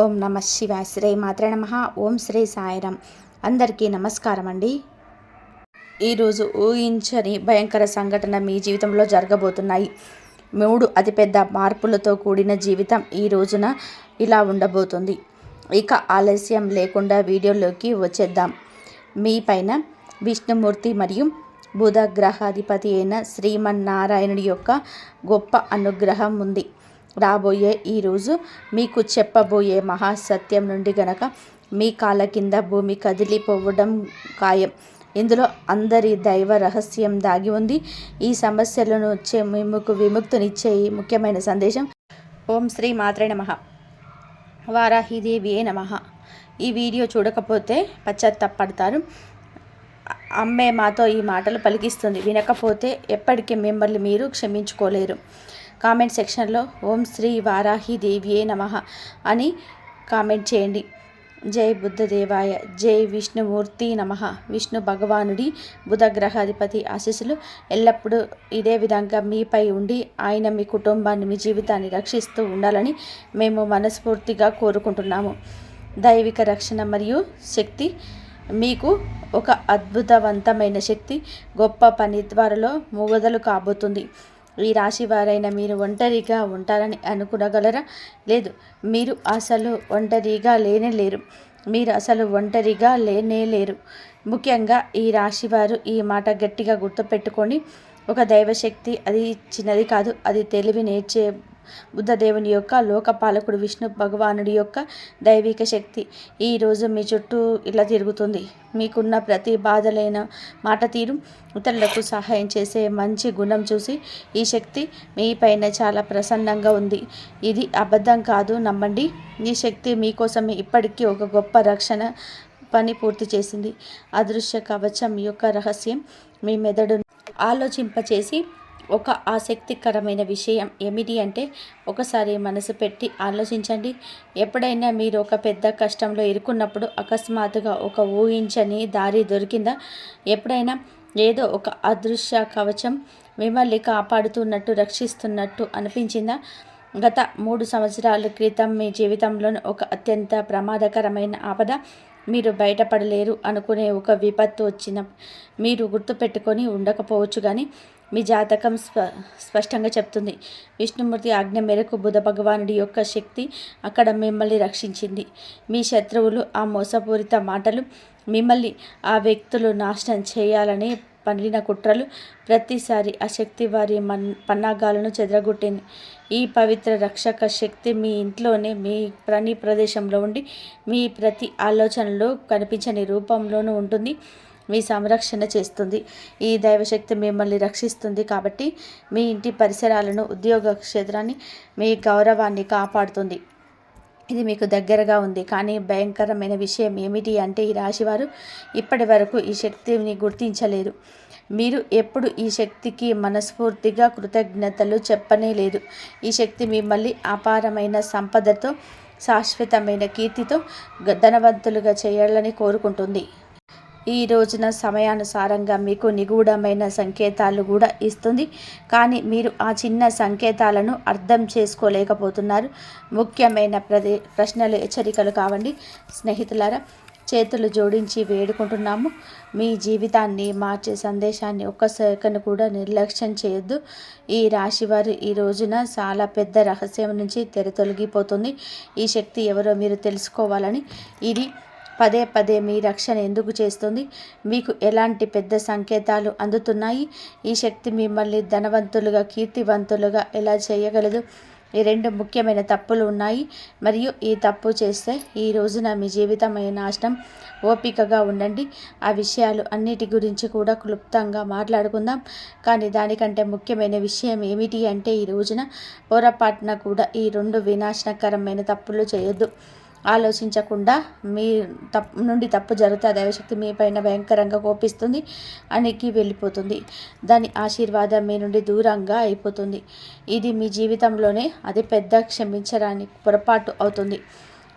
ఓం నమ శివాయ శ్రీ మాత్ర నమ. ఓం శ్రీ సాయిరామ్. అందరికీ నమస్కారం అండి ఈరోజు ఊహించని భయంకర సంఘటన మీ జీవితంలో జరగబోతున్నాయి. మూడు అతిపెద్ద మార్పులతో కూడిన జీవితం ఈ రోజున ఇలా ఉండబోతుంది. ఇక ఆలస్యం లేకుండా వీడియోలోకి వచ్చేద్దాం. మీ పైన విష్ణుమూర్తి మరియు బుధ గ్రహాధిపతి అయిన శ్రీమన్నారాయణుడి యొక్క గొప్ప అనుగ్రహం ఉంది. రాబోయే ఈరోజు మీకు చెప్పబోయే మహాసత్యం నుండి గనక మీ కాళ్ళ కింద భూమి కదిలిపోవడం ఖాయం. ఇందులో అందరి దైవ రహస్యం దాగి ఉంది. ఈ సమస్యలను వచ్చే మీకు విముక్తునిచ్చే ఈ ముఖ్యమైన సందేశం ఓం శ్రీ మాత్రే నమ. వారాహిదేవియే నమ. ఈ వీడియో చూడకపోతే పశ్చాత్తపడతారు. అమ్మే మాతో ఈ మాటలు పలికిస్తుంది. వినకపోతే ఎప్పటికీ మిమ్మల్ని మీరు క్షమించుకోలేరు. కామెంట్ సెక్షన్లో ఓం శ్రీ వారాహి దేవియే నమ అని కామెంట్ చేయండి. జై బుద్ధదేవాయ జై విష్ణుమూర్తి నమ. విష్ణు భగవానుడి బుధ గ్రహాధిపతి ఆశీస్సులు ఎల్లప్పుడూ ఇదే విధంగా మీపై ఉండి ఆయన మీ కుటుంబాన్ని మీ జీవితాన్ని రక్షిస్తూ ఉండాలని మేము మనస్ఫూర్తిగా కోరుకుంటున్నాము. దైవిక రక్షణ మరియు శక్తి మీకు ఒక అద్భుతవంతమైన శక్తి. గొప్ప పని ద్వారాలో మొగదలు కాబోతుంది. ఈ రాశి వారైన మీరు ఒంటరిగా ఉంటారని అనుకునగలరా? లేదు మీరు అసలు ఒంటరిగా లేనే లేరు. మీరు అసలు ఒంటరిగా లేనే లేరు. ముఖ్యంగా ఈ రాశివారు ఈ మాట గట్టిగా గుర్తుపెట్టుకొని ఒక దైవశక్తి అది చిన్నది కాదు అది తెలివి నేర్చే బుద్ధదేవుని యొక్క లోకపాలకుడు విష్ణు భగవానుడి యొక్క దైవిక శక్తి. ఈరోజు మీ చుట్టూ ఇలా తిరుగుతుంది. మీకున్న ప్రతి బాధలైన మాట తీరు ఇతరులకు సహాయం చేసే మంచి గుణం చూసి ఈ శక్తి మీ పైన చాలా ప్రసన్నంగా ఉంది. ఇది అబద్ధం కాదు నమ్మండి. ఈ శక్తి మీకోసం ఇప్పటికీ ఒక గొప్ప రక్షణ పని పూర్తి చేసింది. అదృశ్య కవచం యొక్క రహస్యం మీ మెదడు ఆలోచింపచేసి ఒక ఆసక్తికరమైన విషయం ఏమిటి అంటే ఒకసారి మనసు పెట్టి ఆలోచించండి. ఎప్పుడైనా మీరు ఒక పెద్ద కష్టంలో ఇరుకున్నప్పుడు అకస్మాత్తుగా ఒక ఊహించని దారి దొరికిందా? ఎప్పుడైనా ఏదో ఒక అదృశ్య కవచం మిమ్మల్ని కాపాడుతున్నట్టు రక్షిస్తున్నట్టు అనిపించిందా? గత మూడు సంవత్సరాల క్రితం మీ జీవితంలోని ఒక అత్యంత ప్రమాదకరమైన ఆపద. మీరు బయటపడలేరు అనుకునే ఒక విపత్తు వచ్చిన మీరు గుర్తుపెట్టుకొని ఉండకపోవచ్చు కానీ మీ జాతకం స్ప స్పష్టంగా చెప్తుంది. విష్ణుమూర్తి ఆజ్ఞ మేరకు బుధ భగవానుడి యొక్క శక్తి అక్కడ మిమ్మల్ని రక్షించింది. మీ శత్రువులు ఆ మోసపూరిత మాటలు మిమ్మల్ని ఆ వ్యక్తులు నాశనం చేయాలని పండిన కుట్రలు ప్రతిసారి ఆ శక్తి వారి మన్ పన్నాగాలను చెదరగొట్టింది. ఈ పవిత్ర రక్షక శక్తి మీ ఇంట్లోనే మీ ప్రణి ప్రదేశంలో ఉండి మీ ప్రతి ఆలోచనలో కనిపించని రూపంలోనూ ఉంటుంది. మీ సంరక్షణ చేస్తుంది. ఈ దైవశక్తి మిమ్మల్ని రక్షిస్తుంది కాబట్టి మీ ఇంటి పరిసరాలను ఉద్యోగ క్షేత్రాన్ని మీ గౌరవాన్ని కాపాడుతుంది. ఇది మీకు దగ్గరగా ఉంది. కానీ భయంకరమైన విషయం ఏమిటి అంటే ఈ రాశివారు ఇప్పటి వరకు ఈ శక్తిని గుర్తించలేరు. మీరు ఎప్పుడు ఈ శక్తికి మనస్ఫూర్తిగా కృతజ్ఞతలు చెప్పనే లేదు. ఈ శక్తి మిమ్మల్ని అపారమైన సంపదతో శాశ్వతమైన కీర్తితో ధనవంతులుగా చేయాలని కోరుకుంటుంది. ఈ రోజున సమయానుసారంగా మీకు నిగూఢమైన సంకేతాలు కూడా ఇస్తుంది. కానీ మీరు ఆ చిన్న సంకేతాలను అర్థం చేసుకోలేకపోతున్నారు. ముఖ్యమైన ప్రదే ప్రశ్నలు హెచ్చరికలు కావండి. స్నేహితులారా చేతులు జోడించి వేడుకుంటున్నాము. మీ జీవితాన్ని మార్చే సందేశాన్ని ఒక్క సెకండ్ కూడా నిర్లక్ష్యం చేయొద్దు. ఈ రాశివారు ఈ రోజున చాలా పెద్ద రహస్యం నుంచి తెర తొలగిపోతుంది. ఈ శక్తి ఎవరో మీరు తెలుసుకోవాలని ఇది పదే పదే మీ రక్షణ ఎందుకు చేస్తుంది? మీకు ఎలాంటి పెద్ద సంకేతాలు అందుతున్నాయి? ఈ శక్తి మిమ్మల్ని ధనవంతులుగా కీర్తివంతులుగా ఎలా చేయగలదు? ఈ రెండు ముఖ్యమైన తప్పులు ఉన్నాయి. మరియు ఈ తప్పు చేస్తే ఈ రోజున మీ జీవితమైన నాశనం ఓపికగా ఉండండి. ఆ విషయాలు అన్నిటి గురించి కూడా క్లుప్తంగా మాట్లాడుకుందాం. కానీ దానికంటే ముఖ్యమైన విషయం ఏమిటి అంటే ఈ రోజున పొరపాటున కూడా ఈ రెండు వినాశనకరమైన తప్పులు చేయొద్దు. ఆలోచించకుండా మీ తప్పు నుండి తప్పు జరిగితే దైవశక్తి మీ పైన భయంకరంగా కోపిస్తుంది అనికి వెళ్ళిపోతుంది. దాని ఆశీర్వాదం మీ నుండి దూరంగా అయిపోతుంది. ఇది మీ జీవితంలోనే అది పెద్ద క్షమించడానికి పొరపాటు అవుతుంది.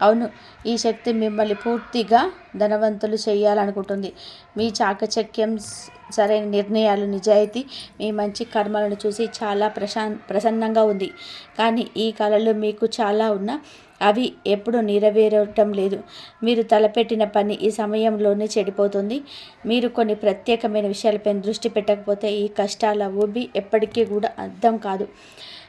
అవును ఈ శక్తి మిమ్మల్ని పూర్తిగా ధనవంతులు చేయాలనుకుంటుంది. మీ చాకచక్యం సరైన నిర్ణయాలు నిజాయితీ మీ మంచి కర్మలను చూసి చాలా ప్రశాన్ ప్రసన్నంగా ఉంది. కానీ ఈ కళలు మీకు చాలా ఉన్న అవి ఎప్పుడు నెరవేరటం లేదు. మీరు తలపెట్టిన పని ఈ సమయంలోనే చెడిపోతుంది. మీరు కొన్ని ప్రత్యేకమైన విషయాలపై దృష్టి పెట్టకపోతే ఈ కష్టాల ఊబి ఎప్పటికీ కూడా అర్థం కాదు.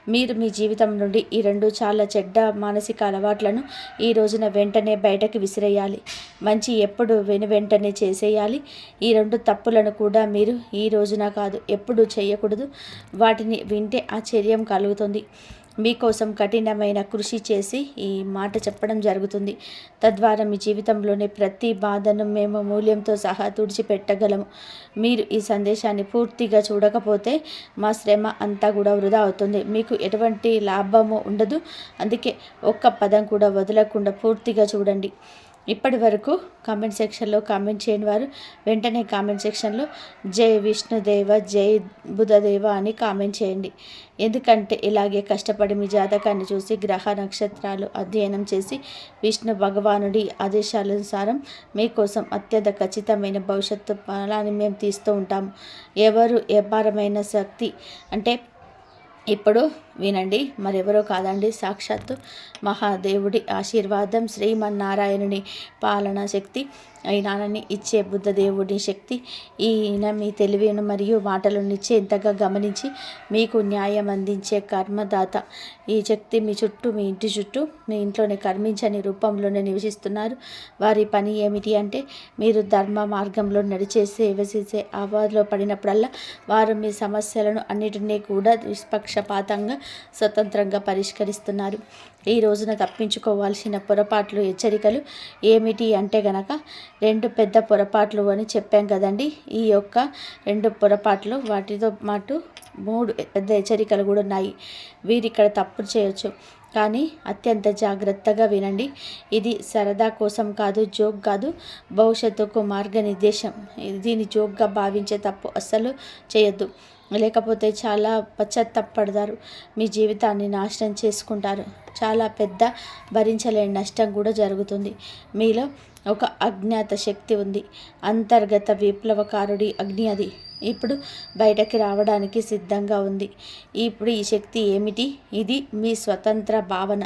మీరు మీ జీవితం నుండి ఈ రెండు చాలా చెడ్డ మానసిక అలవాట్లను ఈ రోజున వెంటనే బయటకు విసిరేయాలి. మంచి ఎప్పుడు వెను వెంటనే చేసేయాలి. ఈ రెండు తప్పులను కూడా మీరు ఈ రోజున కాదు ఎప్పుడు చేయకూడదు. వాటిని వింటే ఆశ్చర్యం కలుగుతుంది. మీకోసం కఠినమైన కృషి చేసి ఈ మాట చెప్పడం జరుగుతుంది. తద్వారా మీ జీవితంలోని ప్రతి బాధను మేము మూల్యంతో సహా తుడిచిపెట్టగలము. మీరు ఈ సందేశాన్ని పూర్తిగా చూడకపోతే మా శ్రమ అంతా కూడా వృధా అవుతుంది. మీకు ఎటువంటి లాభము ఉండదు. అందుకే ఒక్క పదం కూడా వదలకుండా పూర్తిగా చూడండి. ఇప్పటి వరకు కామెంట్ సెక్షన్లో కామెంట్ చేయని వారు వెంటనే కామెంట్ సెక్షన్లో జై విష్ణుదేవ జై బుధదేవ అని కామెంట్ చేయండి. ఎందుకంటే ఇలాగే కష్టపడి మీ జాతకాన్ని చూసి గ్రహ నక్షత్రాలు అధ్యయనం చేసి విష్ణు భగవానుడి ఆదేశానుసారం మీకోసం అత్యంత ఖచ్చితమైన భవిష్యత్తు ఫలాన్ని మేము తీస్తూ ఉంటాము. ఎవరు వ్యాపారమైన శక్తి? అంటే ఇప్పుడు వినండి. మరెవరో కాదండి. సాక్షాత్తు మహాదేవుడి ఆశీర్వాదం శ్రీమన్నారాయణుని పాలన శక్తి అయినానని ఇచ్చే బుద్ధదేవుడి శక్తి. ఈయన మీ తెలివిను మరియు మాటలను ఇంతగా గమనించి మీకు న్యాయం అందించే కర్మదాత. ఈ శక్తి మీ చుట్టూ మీ ఇంటి చుట్టూ మీ ఇంట్లోనే కర్మించని రూపంలోనే నివసిస్తున్నారు. వారి పని ఏమిటి అంటే మీరు ధర్మ మార్గంలో నడిచే సేవ చేసే పడినప్పుడల్లా వారు మీ సమస్యలను అన్నిటినీ కూడా నిష్పక్షపాతంగా స్వతంత్రంగా పరిష్కరిస్తున్నారు. ఈ రోజున తప్పించుకోవాల్సిన పొరపాట్లు హెచ్చరికలు ఏమిటి అంటే గనక రెండు పెద్ద పొరపాట్లు అని చెప్పాం కదండి. ఈ యొక్క రెండు పొరపాట్లు వాటితో పాటు మూడు పెద్ద హెచ్చరికలు కూడా ఉన్నాయి. వీరు ఇక్కడ తప్పు చేయొచ్చు. కానీ అత్యంత జాగ్రత్తగా వినండి. ఇది సరదా కోసం కాదు జోక్ కాదు భవిష్యత్తుకు మార్గనిర్దేశం. దీన్ని జోక్గా భావించే తప్పు అస్సలు చేయొద్దు. లేకపోతే చాలా పశ్చాత్తపడతారు. మీ జీవితాన్ని నాశనం చేసుకుంటారు. చాలా పెద్ద భరించలేని నష్టం కూడా జరుగుతుంది. మీలో ఒక అజ్ఞాత శక్తి ఉంది. అంతర్గత విప్లవకారుడి అగ్ని అది. ఇప్పుడు బయటకి రావడానికి సిద్ధంగా ఉంది. ఇప్పుడు ఈ శక్తి ఏమిటి? ఇది మీ స్వతంత్ర భావన.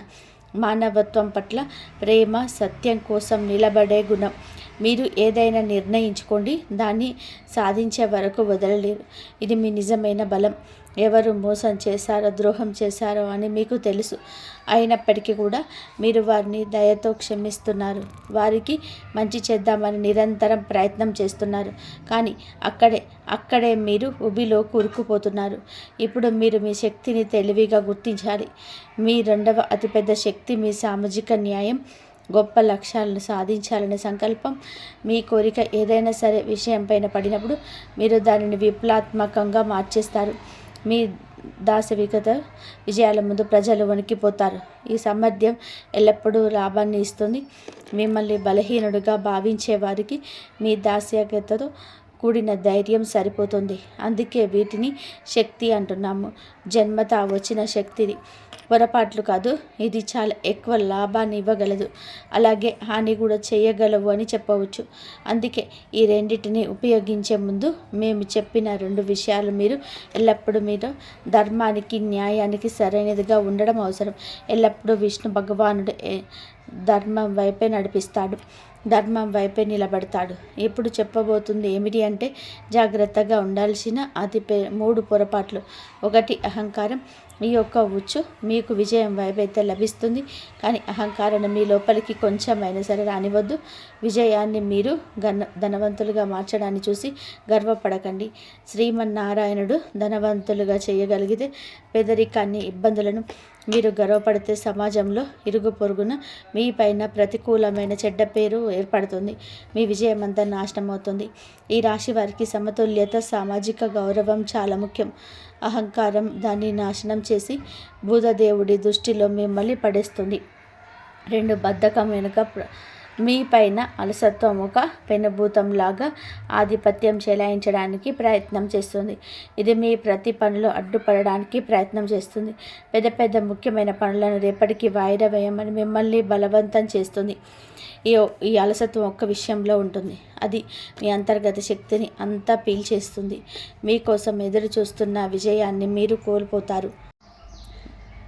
మానవత్వం పట్ల ప్రేమ సత్యం కోసం నిలబడే గుణం. మీరు ఏదైనా నిర్ణయించుకోండి దాన్ని సాధించే వరకు వదలలేరు. ఇది మీ నిజమైన బలం. ఎవరు మోసం చేశారో ద్రోహం చేశారో అని మీకు తెలుసు. అయినప్పటికీ కూడా మీరు వారిని దయతో క్షమిస్తున్నారు. వారికి మంచి చేద్దామని నిరంతరం ప్రయత్నం చేస్తున్నారు. కానీ అక్కడే అక్కడే మీరు ఉబిలో కూరుకుపోతున్నారు. ఇప్పుడు మీరు మీ శక్తిని తెలివిగా గుర్తించాలి. మీ రెండవ అతిపెద్ద శక్తి మీ సామాజిక న్యాయం. గొప్ప లక్ష్యాలను సాధించాలనే సంకల్పం మీ కోరిక ఏదైనా సరే విషయం పైన పడినప్పుడు మీరు దానిని విప్లవాత్మకంగా మార్చేస్తారు. మీ దాసవికత విజయాల ముందు ప్రజలు వణికిపోతారు. ఈ సామర్థ్యం ఎల్లప్పుడూ లాభాన్ని ఇస్తుంది. మిమ్మల్ని బలహీనుడిగా భావించే వారికి మీ దాస్యకతతో కూడిన ధైర్యం సరిపోతుంది. అందుకే వీటిని శక్తి అంటున్నాము. జన్మత వచ్చిన శక్తిది. పొరపాట్లు కాదు. ఇది చాలా ఎక్కువ లాభాన్ని ఇవ్వగలదు. అలాగే హాని కూడా చేయగలవు అని చెప్పవచ్చు. అందుకే ఈ రెండింటిని ఉపయోగించే ముందు మేము చెప్పిన రెండు విషయాలు మీరు ఎల్లప్పుడూ మీరు ధర్మానికి న్యాయానికి సరైనదిగా ఉండడం అవసరం. ఎల్లప్పుడూ విష్ణు భగవానుడు ధర్మం వైపే నడిపిస్తాడు. ధర్మం వైపే నిలబడతాడు. ఇప్పుడు చెప్పబోతుంది ఏమిటి అంటే జాగ్రత్తగా ఉండాల్సిన అతి మూడు పొరపాట్లు. ఒకటి అహంకారం. ఈ యొక్క ఉచ్చు మీకు విజయం వైపైతే లభిస్తుంది. కానీ అహంకారాన్ని మీ లోపలికి కొంచెమైనా సరే రానివద్దు విజయాన్ని మీరు ఘన ధనవంతులుగా మార్చడాన్ని చూసి గర్వపడకండి. శ్రీమన్నారాయణుడు ధనవంతులుగా చేయగలిగితే పేదరికాన్ని ఇబ్బందులను మీరు గర్వపడితే సమాజంలో ఇరుగు పొరుగున మీ పైన ప్రతికూలమైన చెడ్డ పేరు ఏర్పడుతుంది. మీ విజయం అంతా నాశనం అవుతుంది ఈ రాశి వారికి సమతుల్యత సామాజిక గౌరవం చాలా ముఖ్యం. అహంకారం దాన్ని నాశనం చేసి బుధదేవుడి దృష్టిలో మిమ్మల్ని పడేస్తుంది. రెండు బద్ధకం వెనుక మీ పైన అలసత్వం ఒక పెనుభూతంలాగా ఆధిపత్యం చెలాయించడానికి ప్రయత్నం చేస్తుంది. ఇది మీ ప్రతి పనిలో అడ్డుపడడానికి ప్రయత్నం చేస్తుంది. పెద్ద పెద్ద ముఖ్యమైన పనులను రేపటికి వాయిదా వేయమని మిమ్మల్ని బలవంతం చేస్తుంది. ఈ ఈ అలసత్వం ఒక్క విషయంలో ఉంటుంది. అది మీ అంతర్గత శక్తిని అంతా పీల్చేస్తుంది. మీకోసం ఎదురు చూస్తున్న విజయాన్ని మీరు కోల్పోతారు.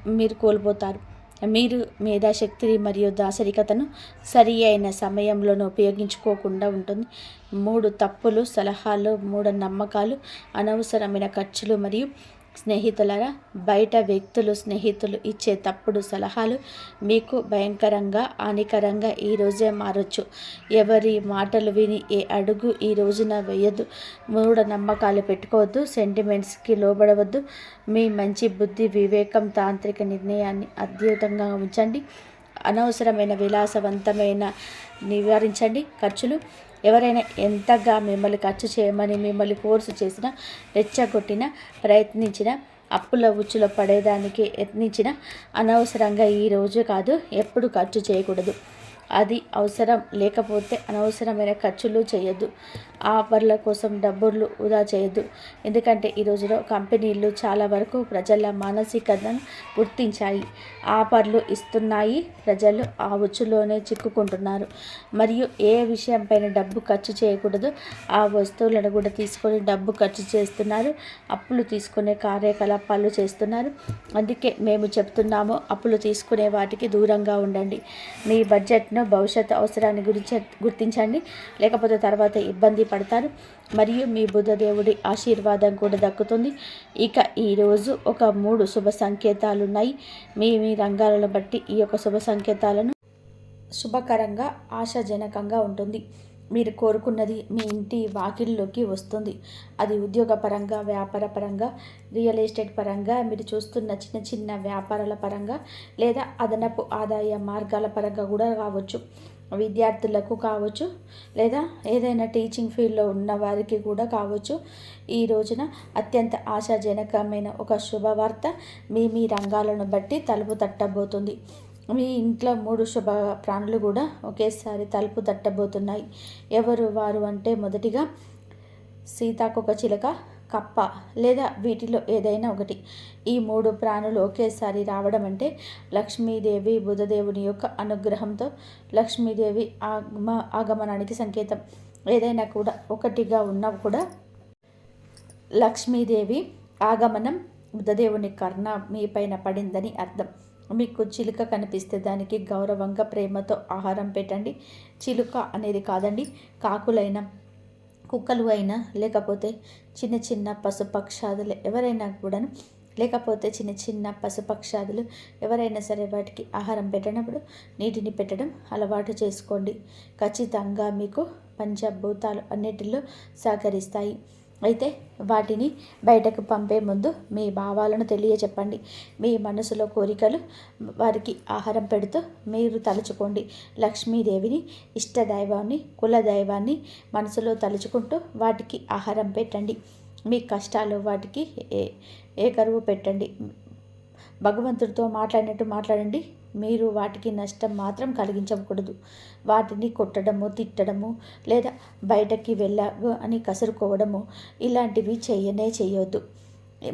మీరు కోల్పోతారు. మీరు మేధాశక్తిని మరియు దాసరికతను సరి అయిన సమయంలోనూ ఉపయోగించుకోకుండా ఉంటుంది. మూడు తప్పులు సలహాలు మూఢ నమ్మకాలు అనవసరమైన ఖర్చులు మరియు స్నేహితులరా బయట వ్యక్తులు స్నేహితులు ఇచ్చే తప్పుడు సలహాలు మీకు భయంకరంగా హానికరంగా ఈరోజే మారచ్చు. ఎవరి మాటలు విని ఏ అడుగు ఈ రోజున వేయద్దు. మూఢ నమ్మకాలు పెట్టుకోవద్దు సెంటిమెంట్స్కి లోబడవద్దు. మీ మంచి బుద్ధి వివేకం తాంత్రిక నిర్ణయాన్ని అద్భుతంగా ఉంచండి. అనవసరమైన విలాసవంతమైన నివారించండి. ఖర్చులు ఎవరైనా ఎంతగా మిమ్మల్ని ఖర్చు చేయమని మిమ్మల్ని ఫోర్స్ చేసినా రెచ్చగొట్టినా ప్రయత్నించిన అప్పుల ఉచ్చులో పడేదానికి యత్నించిన అనవసరంగా ఈరోజు కాదు ఎప్పుడు ఖర్చు చేయకూడదు. అది అవసరం లేకపోతే అనవసరమైన ఖర్చులు చేయొద్దు. ఆఫర్ల కోసం డబ్బులు వృధా చేయొద్దు. ఎందుకంటే ఈ రోజులో కంపెనీలు చాలా వరకు ప్రజల మానసికతను గుర్తించాయి. ఆఫర్లు ఇస్తున్నాయి. ప్రజలు ఆ ఉచ్చులోనే చిక్కుకుంటున్నారు. మరియు ఏ విషయంపైన డబ్బు ఖర్చు చేయకూడదు. ఆ వస్తువులను కూడా తీసుకొని డబ్బు ఖర్చు చేస్తున్నారు. అప్పులు తీసుకునే కార్యకలాపాలు చేస్తున్నారు. అందుకే మేము చెప్తున్నాము అప్పులు తీసుకునే వాటికి దూరంగా ఉండండి. మీ బడ్జెట్ ఎన్నో భవిష్యత్ అవసరాన్ని గురించి గుర్తించండి. లేకపోతే తర్వాత ఇబ్బంది పడతారు. మరియు మీ బుధదేవుడి ఆశీర్వాదం కూడా దక్కుతుంది. ఇక ఈరోజు ఒక మూడు శుభ సంకేతాలు ఉన్నాయి మీ మీ రంగాలను బట్టి ఈ యొక్క శుభ సంకేతాలను శుభకరంగా ఆశాజనకంగా ఉంటుంది. మీరు కోరుకున్నది మీ ఇంటి వాకిల్లోకి వస్తుంది. అది ఉద్యోగపరంగా వ్యాపార పరంగా రియల్ ఎస్టేట్ పరంగా మీరు చూస్తున్న చిన్న చిన్న వ్యాపారాల పరంగా లేదా అదనపు ఆదాయ మార్గాల పరంగా కూడా కావచ్చు. విద్యార్థులకు కావచ్చు లేదా ఏదైనా టీచింగ్ ఫీల్డ్లో ఉన్న వారికి కూడా కావచ్చు. ఈ రోజున అత్యంత ఆశాజనకమైన ఒక శుభవార్త మీ మీ రంగాలను బట్టి తలుపు తట్టబోతుంది. మీ ఇంట్లో మూడు శుభ ప్రాణులు కూడా ఒకేసారి తలుపు తట్టబోతున్నాయి. ఎవరు వారు అంటే మొదటిగా సీతాకొక చిలక కప్ప లేదా వీటిలో ఏదైనా ఒకటి. ఈ మూడు ప్రాణులు ఒకేసారి రావడం అంటే లక్ష్మీదేవి బుధదేవుని యొక్క అనుగ్రహంతో లక్ష్మీదేవి ఆగమ ఆగమనానికి సంకేతం. ఏదైనా కూడా ఒకటిగా ఉన్నా కూడా లక్ష్మీదేవి ఆగమనం బుధదేవుని కర్ణ మీ పైన పడిందని అర్థం. మీకు చిలుక కనిపిస్తే దానికి గౌరవంగా ప్రేమతో ఆహారం పెట్టండి. చిలుక అనేది కాదండి కాకులైన కుక్కలు అయినా లేకపోతే చిన్న చిన్న పశుపక్షాదులు ఎవరైనా కూడాను లేకపోతే చిన్న చిన్న పశుపక్షాదులు ఎవరైనా సరే వాటికి ఆహారం పెట్టినప్పుడు నీటిని పెట్టడం అలవాటు చేసుకోండి. ఖచ్చితంగా మీకు పంచభూతాలు అన్నిటిలో సహకరిస్తాయి. అయితే వాటిని బయటకు పంపే ముందు మీ భావాలను తెలియచెప్పండి మీ మనసులో కోరికలు వారికి ఆహారం పెడుతూ మీరు తలుచుకోండి. లక్ష్మీదేవిని ఇష్టదైవాన్ని కులదైవాన్ని మనసులో తలుచుకుంటూ వాటికి ఆహారం పెట్టండి. మీ కష్టాలు వాటికి ఏ ఏ కరువు పెట్టండి. భగవంతుడితో మాట్లాడినట్టు మాట్లాడండి. మీరు వాటికి నష్టం మాత్రం కలిగించకూడదు. వాటిని కొట్టడము తిట్టడము లేదా బయటకి వెళ్ళాగు అని కసురుకోవడము ఇలాంటివి చేయనే చేయొద్దు.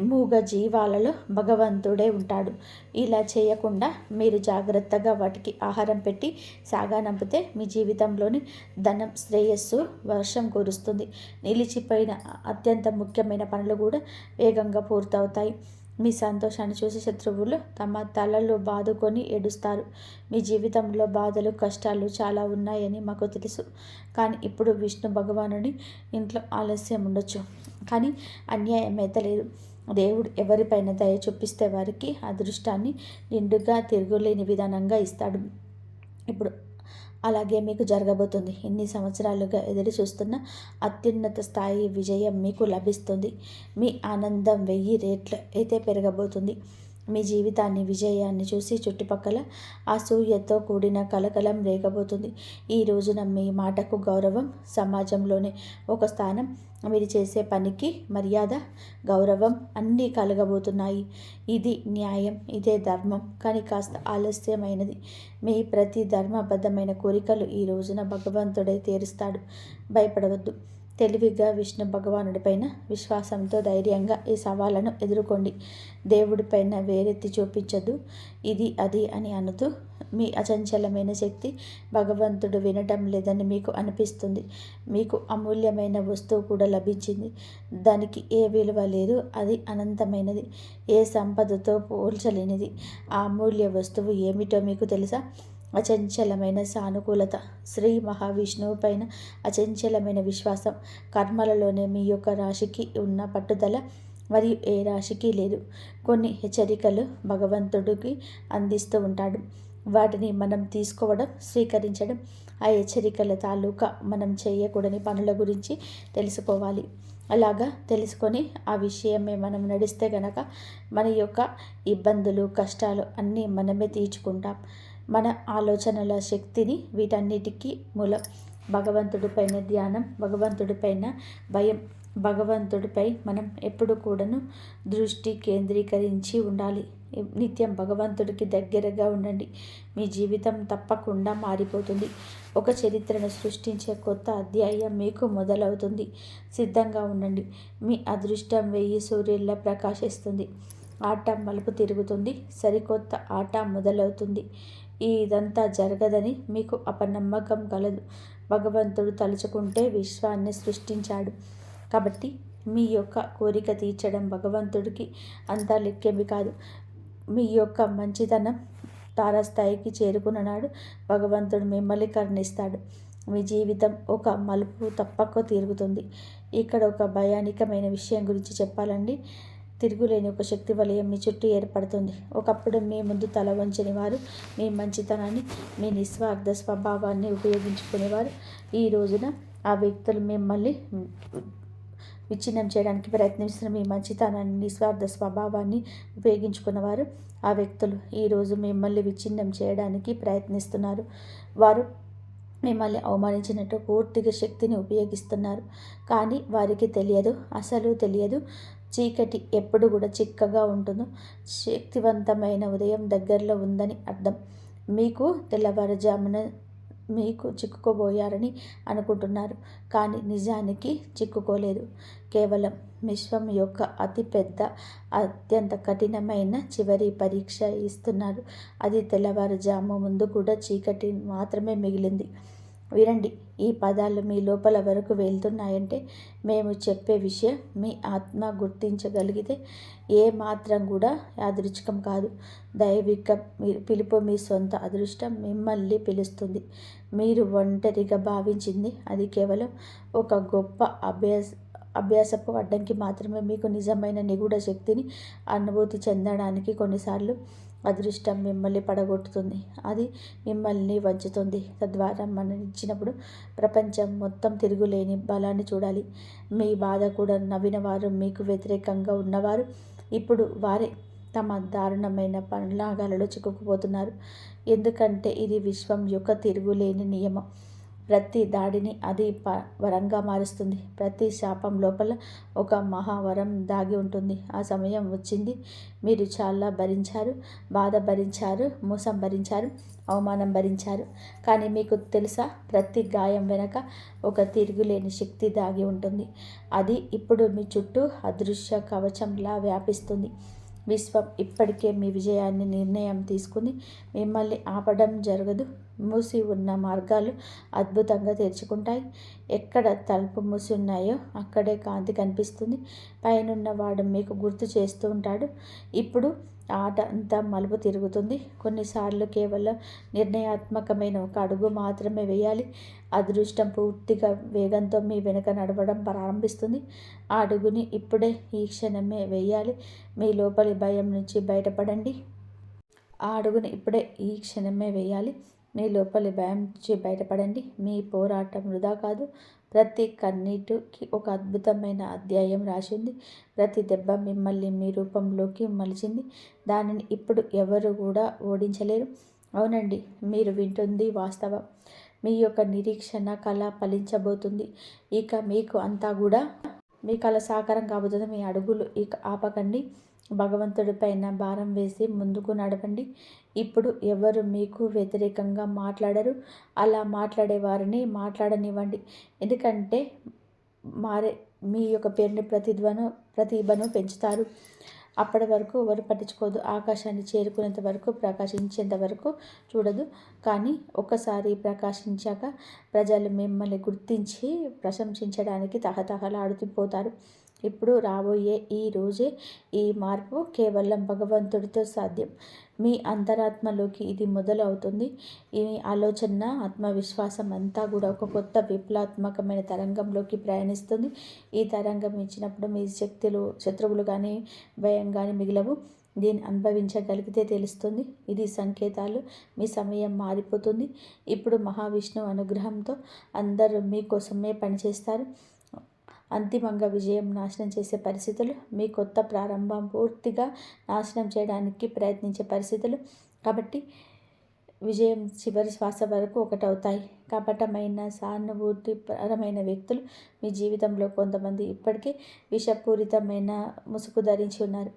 మూగ జీవాలలో భగవంతుడే ఉంటాడు. ఇలా చేయకుండా మీరు జాగ్రత్తగా వాటికి ఆహారం పెట్టి సాగానంపితే మీ జీవితంలోని ధనం శ్రేయస్సు వర్షం కురుస్తుంది. నిలిచిపోయిన అత్యంత ముఖ్యమైన పనులు కూడా వేగంగా పూర్తవుతాయి. మీ సంతోషాన్ని చూసి శత్రువులు తమ తలలు బాదుకొని ఏడుస్తారు. మీ జీవితంలో బాధలు కష్టాలు చాలా ఉన్నాయని మాకు తెలుసు. కానీ ఇప్పుడు విష్ణు భగవానుడి ఇంట్లో ఆలస్యం ఉండొచ్చు. కానీ అన్యాయం అయితే లేదు. దేవుడు ఎవరిపైన దయ చూపిస్తే వారికి అదృష్టాన్ని నిండుగా తిరుగులేని విధానంగా ఇస్తాడు. ఇప్పుడు అలాగే మీకు జరగబోతుంది. ఇన్ని సంవత్సరాలుగా ఎదురు చూస్తున్న అత్యున్నత స్థాయి విజయం మీకు లభిస్తుంది. మీ ఆనందం వెయ్యి రేట్లు అయితే పెరగబోతుంది. మీ జీవితాన్ని విజయాన్ని చూసి చుట్టుపక్కల అసూయతో కూడిన కలకలం రేగబోతుంది. ఈ రోజున మీ మాటకు గౌరవం సమాజంలోనే ఒక స్థానం. మీరు చేసే పనికి మర్యాద గౌరవం అన్నీ కలగబోతున్నాయి. ఇది న్యాయం ఇదే ధర్మం. కానీ కాస్త ఆలస్యమైనది. మీ ప్రతి ధర్మబద్ధమైన కోరికలు ఈ రోజున భగవంతుడే తీరుస్తాడు. భయపడవద్దు. తెలివిగా విష్ణు భగవానుడిపైన విశ్వాసంతో ధైర్యంగా ఈ సవాళ్ళను ఎదుర్కోండి. దేవుడిపైన వేరెత్తి చూపించదు. ఇది అది అని అనుతూ మీ అచంచలమైన శక్తి భగవంతుడు వినటం లేదని మీకు అనిపిస్తుంది. మీకు అమూల్యమైన వస్తువు కూడా లభించింది. దానికి ఏ విలువ లేదు. అది అనంతమైనది. ఏ సంపదతో పోల్చలేనిది. ఆ అమూల్య వస్తువు ఏమిటో మీకు తెలుసా? అచంచలమైన సానుకూలత. శ్రీ మహావిష్ణువు పైన అచంచలమైన విశ్వాసం. కర్మలలోనే మీ యొక్క రాశికి ఉన్న పట్టుదల మరియు ఏ రాశికి లేదు. కొన్ని హెచ్చరికలు భగవంతుడికి అందిస్తూ ఉంటాడు. వాటిని మనం తీసుకోవడం స్వీకరించడం ఆ హెచ్చరికల తాలూకా మనం చేయకూడని పనుల గురించి తెలుసుకోవాలి. అలాగా తెలుసుకొని ఆ విషయమే మనం నడిస్తే గనక మన యొక్క ఇబ్బందులు కష్టాలు అన్నీ మనమే తీర్చుకుంటాం. మన ఆలోచనల శక్తిని వీటన్నిటికీ మూలం. భగవంతుడిపైన ధ్యానం భగవంతుడిపైన భయం భగవంతుడిపై మనం ఎప్పుడు కూడాను దృష్టి కేంద్రీకరించి ఉండాలి. నిత్యం భగవంతుడికి దగ్గరగా ఉండండి. మీ జీవితం తప్పకుండా మారిపోతుంది. ఒక చరిత్రను సృష్టించే కొత్త అధ్యాయం మీకు మొదలవుతుంది. సిద్ధంగా ఉండండి. మీ అదృష్టం వెయ్యి సూర్యుల్లా ప్రకాశిస్తుంది. ఆట మలుపు తిరుగుతుంది. సరికొత్త ఆట మొదలవుతుంది. ఇదంతా జరగదని మీకు అపనమ్మకం కలదు భగవంతుడు తలుచుకుంటే విశ్వాన్ని సృష్టించాడు. కాబట్టి మీ యొక్క కోరిక తీర్చడం భగవంతుడికి అంతా లెక్కేమి కాదు. మీ యొక్క మంచితనం తారాస్థాయికి చేరుకున్న నాడు భగవంతుడు మిమ్మల్ని కరుణిస్తాడు. మీ జీవితం ఒక మలుపు తప్పక తిరుగుతుంది. ఇక్కడ ఒక భయానికమైన విషయం గురించి చెప్పాలండి. తిరుగులేని ఒక శక్తి వలయం మీ చుట్టూ ఏర్పడుతుంది. ఒకప్పుడు మీ ముందు తల వంచని వారు మీ మంచితనాన్ని మీ నిస్వార్థ స్వభావాన్ని ఉపయోగించుకునేవారు. ఈ రోజున ఆ వ్యక్తులు మిమ్మల్ని విచ్ఛిన్నం చేయడానికి ప్రయత్నిస్తున్న మీ మంచితనాన్ని నిస్వార్థ స్వభావాన్ని ఉపయోగించుకున్నవారు ఆ వ్యక్తులు. ఈరోజు మిమ్మల్ని విచ్ఛిన్నం చేయడానికి ప్రయత్నిస్తున్నారు. వారు మిమ్మల్ని అవమానించినట్టు పూర్తిగా శక్తిని ఉపయోగిస్తున్నారు. కానీ వారికి తెలియదు అసలు తెలియదు. చీకటి ఎప్పుడు కూడా చిక్కగా ఉంటుందో. శక్తివంతమైన ఉదయం దగ్గరలో ఉందని అర్థం. మీకు తెల్లవారుజామున మీకు చిక్కుకోబోయారని అనుకుంటున్నారు. కానీ నిజానికి చిక్కుకోలేదు. కేవలం విశ్వం యొక్క అతిపెద్ద అత్యంత కఠినమైన చివరి పరీక్ష ఇస్తున్నారు. అది తెల్లవారుజాము ముందు కూడా చీకటి మాత్రమే మిగిలింది. వినండి ఈ పదాలు మీ లోపల వరకు వెళ్తున్నాయంటే మేము చెప్పే విషయం మీ ఆత్మ గుర్తించగలిగితే ఏ మాత్రం కూడా యాదృచ్ఛికం కాదు. దైవిక పిలుపు మీ సొంత అదృష్టం మిమ్మల్ని పిలుస్తుంది. మీరు ఒంటరిగా భావించింది అది కేవలం ఒక గొప్ప అభ్యాస అభ్యాసపు అడ్డంకి మాత్రమే. మీకు నిజమైన నిగూఢ శక్తిని అనుభూతి చెందడానికి కొన్నిసార్లు అదృష్టం మిమ్మల్ని పడగొట్టుతుంది. అది మిమ్మల్ని వంచుతుంది. తద్వారా మనం ఇచ్చినప్పుడు ప్రపంచం మొత్తం తిరుగులేని బలాన్ని చూడాలి. మీ బాధ కూడా నవ్వినవారు మీకు వ్యతిరేకంగా ఉన్నవారు ఇప్పుడు వారే తమ దారుణమైన పనులాగాలలో చిక్కుకుపోతున్నారు. ఎందుకంటే ఇది విశ్వం యొక్క తిరుగులేని నియమం. ప్రతి దాడిని అది ప వరంగా మారుస్తుంది. ప్రతి శాపం లోపల ఒక మహావరం దాగి ఉంటుంది. ఆ సమయం వచ్చింది. మీరు చాలా భరించారు. బాధ భరించారు. మోసం భరించారు. అవమానం భరించారు. కానీ మీకు తెలుసా? ప్రతి గాయం వెనక ఒక తిరుగులేని శక్తి దాగి ఉంటుంది. అది ఇప్పుడు మీ చుట్టూ అదృశ్య కవచంలా వ్యాపిస్తుంది. విశ్వం ఇప్పటికే మీ విజయాన్ని నిర్ణయం తీసుకుని మిమ్మల్ని ఆపడం జరగదు. మూసి ఉన్న మార్గాలు అద్భుతంగా తెరుచుకుంటాయి. ఎక్కడ తలుపు మూసి ఉన్నాయో అక్కడే కాంతి కనిపిస్తుంది. పైనున్న వాడు మీకు గుర్తు చేస్తూ ఉంటాడు. ఇప్పుడు ఆట అంతా మలుపు తిరుగుతుంది. కొన్నిసార్లు కేవలం నిర్ణయాత్మకమైన ఒక అడుగు మాత్రమే వేయాలి. అదృష్టం పూర్తిగా వేగంతో మీ వెనుక నడవడం ప్రారంభిస్తుంది. ఆ అడుగుని ఇప్పుడే ఈ క్షణమే వేయాలి. మీ లోపలి భయం నుంచి బయటపడండి. ఆ అడుగుని ఇప్పుడే ఈ క్షణమే వేయాలి. మీ లోపలి భయం నుంచి బయటపడండి. మీ పోరాటం వృధా కాదు. ప్రతి కన్నీటికి ఒక అద్భుతమైన అధ్యాయం రాసింది. ప్రతి దెబ్బ మిమ్మల్ని మీ రూపంలోకి మలిచింది. దానిని ఇప్పుడు ఎవరు కూడా ఓడించలేరు. అవునండి మీరు వింటుంది వాస్తవం. మీ యొక్క నిరీక్షణ కళ ఫలించబోతుంది. ఇక మీకు అంతా కూడా మీ కళ సాకారం కాబోతుంది. మీ అడుగులు ఇక ఆపకండి. భగవంతుడిపైన భారం వేసి ముందుకు నడవండి ఇప్పుడు ఎవరు మీకు వ్యతిరేకంగా మాట్లాడరు. అలా మాట్లాడే వారిని మాట్లాడనివ్వండి. ఎందుకంటే మారే మీ యొక్క పేరుని ప్రతిధ్వను ప్రతిభను పెంచుతారు. అప్పటి వరకు ఎవరు పట్టించుకోదు. ఆకాశాన్ని చేరుకునేంత వరకు ప్రకాశించేంత వరకు చూడదు. కానీ ఒక్కసారి ప్రకాశించాక ప్రజలు మిమ్మల్ని గుర్తించి ప్రశంసించడానికి తహతహలాడుతూ పోతారు. ఇప్పుడు రాబోయే ఈ రోజే ఈ మార్పు కేవలం భగవంతుడితో సాధ్యం. మీ అంతరాత్మలోకి ఇది మొదలవుతుంది. ఈ ఆలోచన ఆత్మవిశ్వాసం అంతా కూడా ఒక కొత్త విప్లవాత్మకమైన తరంగంలోకి ప్రయాణిస్తుంది. ఈ తరంగం ఇచ్చినప్పుడు మీ శక్తులు శత్రువులు కానీ భయం కానీ మిగిలవు. దీన్ని అనుభవించగలిగితే తెలుస్తుంది. ఇది సంకేతాలు. మీ సమయం మారిపోతుంది. ఇప్పుడు మహావిష్ణువు అనుగ్రహంతో అందరూ మీకోసమే పనిచేస్తారు. అంతిమంగా విజయం నాశనం చేసే పరిస్థితులు మీ కొత్త ప్రారంభం పూర్తిగా నాశనం చేయడానికి ప్రయత్నించే పరిస్థితులు కాబట్టి విజయం చివరి శ్వాస వరకు ఒకటవుతాయి. కపటమైన సానుభూతిపరమైన వ్యక్తులు మీ జీవితంలో కొంతమంది ఇప్పటికే విషపూరితమైన ముసుగు ధరించి ఉన్నారు.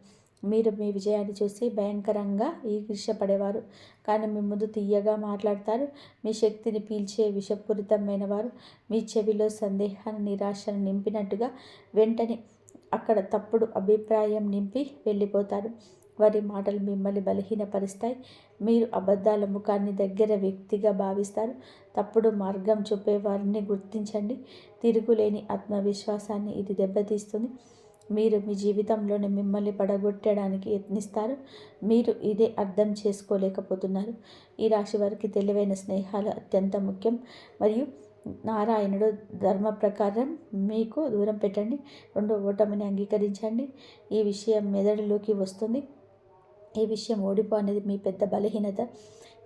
మీరు మీ విజయాన్ని చూసి భయంకరంగా ఈర్ష్యపడేవారు. కానీ మీ ముందు తీయగా మాట్లాడతారు. మీ శక్తిని పీల్చే విషపూరితమైన వారు. మీ చెవిలో సందేహాన్ని నిరాశను నింపినట్టుగా వెంటనే అక్కడ తప్పుడు అభిప్రాయం నింపి వెళ్ళిపోతారు. వారి మాటలు మిమ్మల్ని బలహీనపరుస్తాయి. మీరు అబద్ధాల ముఖాన్ని దగ్గర వ్యక్తిగా భావిస్తారు. తప్పుడు మార్గం చూపే వారిని గుర్తించండి. తిరుగులేని ఆత్మవిశ్వాసాన్ని ఇది దెబ్బతీస్తుంది. మీరు మీ జీవితంలోనే మిమ్మల్ని పడగొట్టడానికి యత్నిస్తారు. మీరు ఇదే అర్థం చేసుకోలేకపోతున్నారు. ఈ రాశి వారికి తెలివైన స్నేహాలు అత్యంత ముఖ్యం. మరియు నారాయణుడు ధర్మ ప్రకారం మీకు దూరం పెట్టండి. రెండో ఓటమిని అంగీకరించండి. ఈ విషయం మెదడులోకి వస్తుంది. ఈ విషయం ఓడిపో అనేది మీ పెద్ద బలహీనత.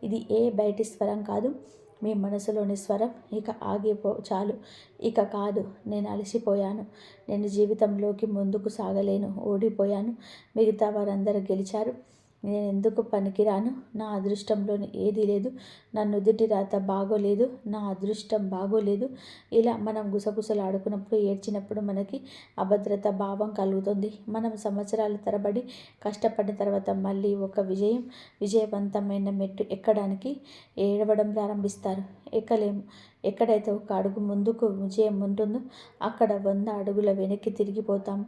ఇది ఏ బయటి స్వరం కాదు. మీ మనసులోని స్వరం ఇక ఆగిపో చాలు. ఇక కాదు నేను అలసిపోయాను. నేను జీవితంలోకి ముందుకు సాగలేను ఓడిపోయాను. మిగతా వారందరూ గెలిచారు. నేను ఎందుకు పనికిరాను? నా అదృష్టంలోని ఏదీ లేదు. నా నుదుటి రాత బాగోలేదు. నా అదృష్టం బాగోలేదు. ఇలా మనం గుసగుసలాడుకున్నప్పుడు ఏడ్చినప్పుడు మనకి అభద్రత భావం కలుగుతుంది. మనం సంవత్సరాల తరబడి కష్టపడిన తర్వాత మళ్ళీ ఒక విజయం విజయవంతమైన మెట్టు ఎక్కడానికి ఏడవడం ప్రారంభిస్తారు. ఎక్కలేము ఎక్కడైతే ఒక అడుగు ముందుకు విజయం ఉంటుందో అక్కడ వంద అడుగుల వెనక్కి తిరిగిపోతాం.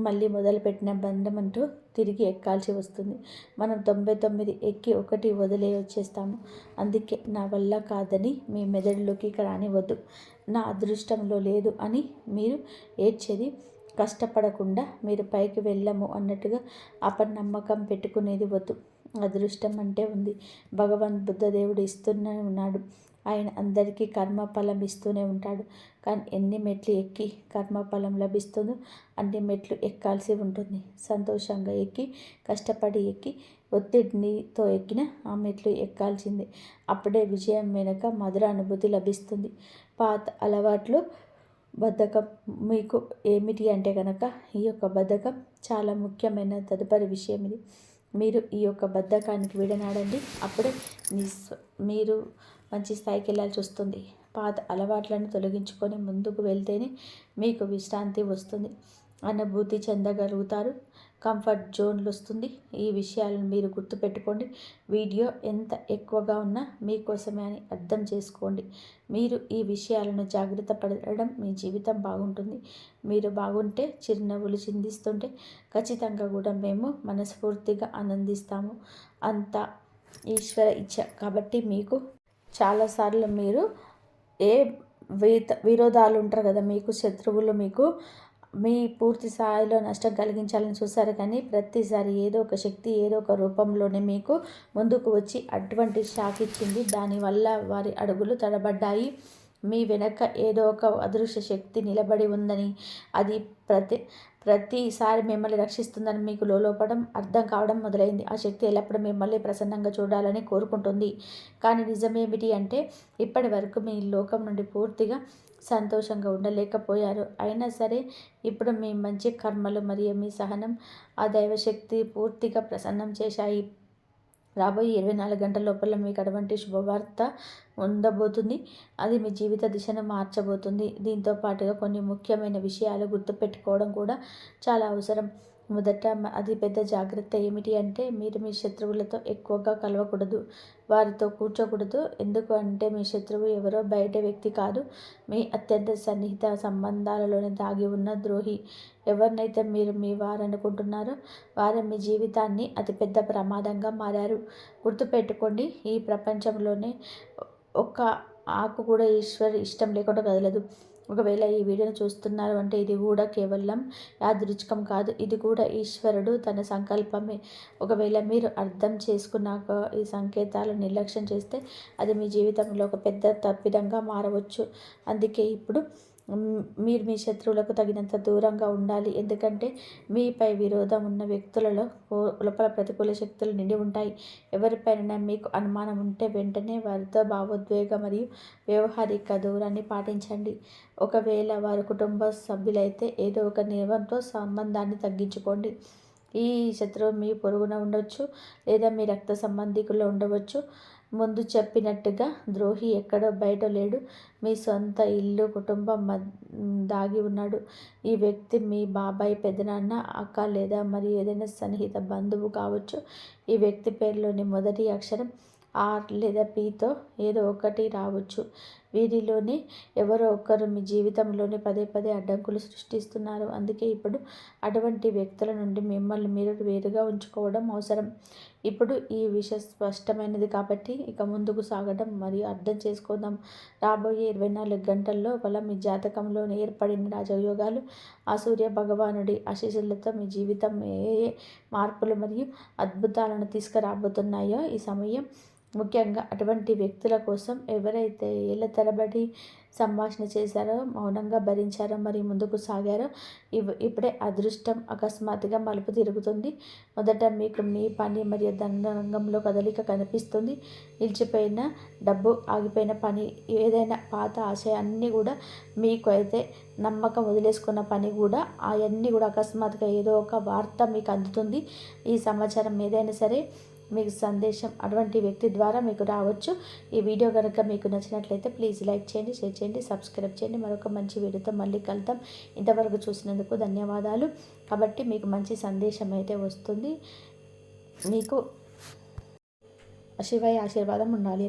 మళ్ళీ మొదలుపెట్టిన బంధం అంటూ తిరిగి ఎక్కాల్సి వస్తుంది. మనం తొంభై తొమ్మిది ఎక్కి ఒకటి వదిలే వచ్చేస్తాము అందుకే నా వల్ల కాదని మీ మెదడులోకి రానివద్దు నా అదృష్టంలో లేదు అని మీరు ఏడ్చేది కష్టపడకుండా మీరు పైకి వెళ్ళము అన్నట్టుగా అపనమ్మకం పెట్టుకునేది వద్దు. అదృష్టం అంటే ఉంది. భగవాన్ బుద్ధదేవుడు ఇస్తూనే ఉన్నాడు ఆయన అందరికీ కర్మఫలం ఇస్తూనే ఉంటాడు. కానీ ఎన్ని మెట్లు ఎక్కి కర్మఫలం లభిస్తుందో అన్ని మెట్లు ఎక్కాల్సి ఉంటుంది. సంతోషంగా ఎక్కి కష్టపడి ఎక్కి ఒత్తిడినితో ఎక్కిన ఆ మెట్లు ఎక్కాల్సిందే. అప్పుడే విజయం వెనుక మధుర అనుభూతి లభిస్తుంది. పాత అలవాట్లు బద్ధకం మీకు ఏమిటి అంటే కనుక ఈ యొక్క బద్ధకం చాలా ముఖ్యమైన తదుపరి విషయం ఇది. మీరు ఈ యొక్క బద్ధకానికి విడనాడండి అప్పుడే మీ మీరు మంచి స్థాయికి వెళ్ళాల్సి వస్తుంది. పాత అలవాట్లను తొలగించుకొని ముందుకు వెళ్తేనే మీకు విశ్రాంతి వస్తుంది. అనుభూతి చెందగలుగుతారు. కంఫర్ట్ జోన్లు వస్తుంది ఈ విషయాలను మీరు గుర్తుపెట్టుకోండి. వీడియో ఎంత ఎక్కువగా ఉన్నా మీకోసమే అని అర్థం చేసుకోండి. మీరు ఈ విషయాలను జాగ్రత్త పడడం మీ జీవితం బాగుంటుంది. మీరు బాగుంటే చిరునవ్వులు చిందిస్తుంటే ఖచ్చితంగా కూడా మేము మనస్ఫూర్తిగా ఆనందిస్తాము. అంత ఈశ్వర ఇచ్చ కాబట్టి మీకు చాలాసార్లు మీరు ఏ విరోధాలు ఉంటారు కదా మీకు శత్రువులు మీకు మీ పూర్తి స్థాయిలో నష్టం కలిగించాలని చూశారు కానీ ప్రతిసారి ఏదో ఒక శక్తి ఏదో ఒక రూపంలోనే మీకు ముందుకు వచ్చి అటువంటి షాక్ ఇచ్చింది. దానివల్ల వారి అడుగులు తడబడ్డాయి. మీ వెనక ఏదో ఒక అదృశ్య శక్తి నిలబడి ఉందని అది ప్రతి ప్రతిసారి మిమ్మల్ని రక్షిస్తుందని మీకు లోపడం అర్థం కావడం మొదలైంది. ఆ శక్తి ఎల్లప్పుడూ మిమ్మల్ని ప్రసన్నంగా చూడాలని కోరుకుంటుంది. కానీ నిజమేమిటి అంటే ఇప్పటి వరకు మీ లోకం నుండి పూర్తిగా సంతోషంగా ఉండలేకపోయారు. అయినా సరే ఇప్పుడు మీ మంచి కర్మలు మరియు మీ సహనం ఆ దైవశక్తి పూర్తిగా ప్రసన్నం చేశాయి. రాబోయే ఇరవై నాలుగు గంటల లోపల మీకు అటువంటి శుభవార్త ఉండబోతుంది. అది మీ జీవిత దిశను మార్చబోతుంది. దీంతో పాటుగా కొన్ని ముఖ్యమైన విషయాలు గుర్తుపెట్టుకోవడం కూడా చాలా అవసరం. మొదట అతిపెద్ద పెద్ద జాగ్రత్త ఏమిటి అంటే మీరు మీ శత్రువులతో ఎక్కువగా కలవకూడదు వారితో కూర్చోకూడదు. ఎందుకు అంటే మీ శత్రువు ఎవరో బయట వ్యక్తి కాదు. మీ అత్యంత సన్నిహిత సంబంధాలలోనే దాగి ఉన్న ద్రోహి. ఎవరినైతే మీరు మీ వారనుకుంటున్నారో వారు మీ జీవితాన్ని అతిపెద్ద ప్రమాదంగా మారారు. గుర్తుపెట్టుకోండి ఈ ప్రపంచంలోనే ఒక్క ఆకు కూడా ఈశ్వర్ ఇష్టం లేకుండా కదలదు. ఒకవేళ ఈ వీడియోని చూస్తున్నారు అంటే ఇది కూడా కేవలం యాదృచ్ఛికం కాదు ఇది కూడా ఈశ్వరుడు తన సంకల్పమే. ఒకవేళ మీరు అర్థం చేసుకున్నాక ఈ సంకేతాలు నిర్లక్ష్యం చేస్తే అది మీ జీవితంలో ఒక పెద్ద తప్పిదంగా మారవచ్చు. అందుకే ఇప్పుడు మీరు మీ శత్రువులకు తగినంత దూరంగా ఉండాలి. ఎందుకంటే మీపై విరోధం ఉన్న వ్యక్తులలో లోపల ప్రతికూల శక్తులు నిండి ఉంటాయి. ఎవరిపైన మీకు అనుమానం ఉంటే వెంటనే వారితో భావోద్వేగ మరియు వ్యవహారిక దూరాన్ని పాటించండి. ఒకవేళ వారి కుటుంబ సభ్యులైతే ఏదో ఒక నియమంతో సంబంధాన్ని తగ్గించుకోండి. ఈ శత్రువు మీ పొరుగున ఉండవచ్చు లేదా మీ రక్త సంబంధికుల్లో ఉండవచ్చు. ముందు చెప్పినట్టుగా ద్రోహి ఎక్కడో బయట లేడు. మీ సొంత ఇల్లు కుటుంబం దాగి ఉన్నాడు. ఈ వ్యక్తి మీ బాబాయ్ పెదనాన్న అక్క లేదా మరి ఏదైనా సన్నిహిత బంధువు కావచ్చు. ఈ వ్యక్తి పేరులోని మొదటి అక్షరం ఆర్ లేదా పీతో ఏదో ఒకటి రావచ్చు. వీరిలోనే ఎవరో ఒకరు మీ జీవితంలోనే పదే పదే అడ్డంకులు సృష్టిస్తున్నారు. అందుకే ఇప్పుడు అటువంటి వ్యక్తుల నుండి మిమ్మల్ని మీరు వేరుగా ఉంచుకోవడం అవసరం. ఇప్పుడు ఈ విషయం స్పష్టమైనది కాబట్టి ఇక ముందుకు సాగడం మరియు అర్థం చేసుకుందాం. రాబోయే ఇరవై నాలుగు గంటల్లో వల్ల మీ జాతకంలో ఏర్పడిన రాజయోగాలు ఆ సూర్య భగవానుడి ఆశీస్సులతో మీ జీవితం ఏ ఏ మార్పులు మరియు అద్భుతాలను తీసుకురాబోతున్నాయో ఈ సమయం ముఖ్యంగా అటువంటి వ్యక్తుల కోసం ఎవరైతే ఏళ్ళ తరబడి సంభాషణ చేశారో మౌనంగా భరించారో మరియు ముందుకు సాగారో ఇవ్ ఇప్పుడే అదృష్టం అకస్మాత్తుగా మలుపు తిరుగుతుంది. మొదట మీకు మీ పని మరియు ధన రంగంలో కదలిక కనిపిస్తుంది. నిలిచిపోయిన డబ్బు ఆగిపోయిన పని ఏదైనా పాత ఆశయాన్ని కూడా మీకు అయితే నమ్మకం వదిలేసుకున్న పని కూడా అవన్నీ కూడా అకస్మాత్తుగా ఏదో ఒక వార్త మీకు అందుతుంది. ఈ సమాచారం ఏదైనా సరే మీకు సందేశం అటువంటి వ్యక్తి ద్వారా మీకు రావచ్చు. ఈ వీడియో కనుక మీకు నచ్చినట్లయితే ప్లీజ్ లైక్ చేయండి షేర్ చేయండి సబ్స్క్రైబ్ చేయండి. మరొక మంచి వీడియోతో మళ్ళీ కలుద్దాం. ఇంతవరకు చూసినందుకు ధన్యవాదాలు. కాబట్టి మీకు మంచి సందేశం అయితే వస్తుంది. మీకు శివయ్య ఆశీర్వాదం ఉండాలి